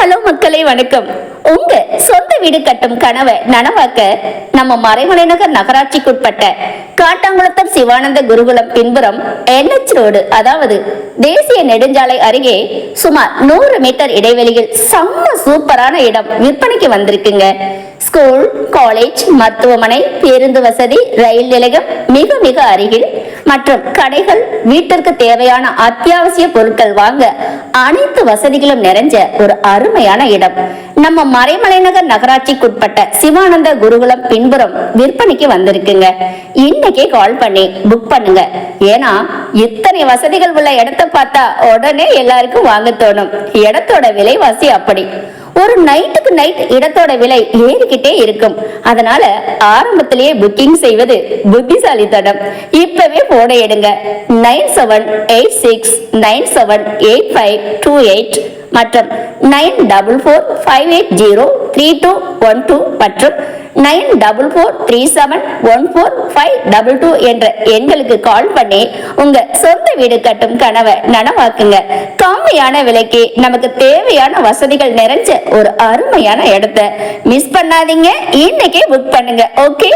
Hello மக்களே வணக்கம். உங்க சொந்த வீடு கட்டும் கனவை நனவாக்க நம்ம மறைமலை நகர் நகராட்சிக்குட்பட்ட காட்டாங்குளத்தம் சிவானந்த குருகுலம் பின்புறம் என்எச் ரோடு அதாவது தேசிய நெடுஞ்சாலை அருகே சுமார் நூறு மீட்டர் இடைவெளியில் செம்ம சூப்பரான இடம் விற்பனைக்கு வந்திருக்குங்க. ஸ்கூல் காலேஜ் மருத்துவமனை பேருந்து வசதி ரயில் நிலையம் மிக மிக அருகில் மற்றும் கடைகள் வீட்டிற்கு தேவையான அத்தியாவசிய பொருட்கள் வாங்க அனைத்து வசதிகளும் நிறைஞ்ச ஒரு அருமையான இடம். நம்ம மறைமலைநகர் நகராட்சிக்குட்பட்ட சிவானந்த குருகுலம் பின்புறம் விற்பனைக்கு வந்திருக்குங்க. இன்னைக்கே கால் பண்ணி புக் பண்ணுங்க. ஏன்னா இத்தனை வசதிகள் உள்ள இடத்தை பார்த்தா உடனே எல்லாருக்கும் வாங்க தோணும். இடத்தோட விலைவாசி அப்படி. ஒரு நைட்டுக்கு நைட் இடத்தோட விலை ஏறிக்கிட்டே இருக்கும். அதனால ஆரம்பத்திலேயே புக்கிங் செய்வது புத்திசாலித்தனம். இப்பவே போன எடுங்க. Nine seven eight six nine seven eight five two eight மற்றும் nine double four five eight zero three two one two மற்றும் nine double four three seven one four five double two என்ற எண்களுக்கு கால் பண்ணி உங்க சொந்த வீடு கட்டும் கனவை நனவாக்குங்க. கம்மியான விலைக்கு நமக்கு தேவையான வசதிகள் நிறைஞ்ச ஒரு அருமையான இடத்த மிஸ் பண்ணாதீங்க. இன்னைக்கே புக் பண்ணுங்க. ஓகே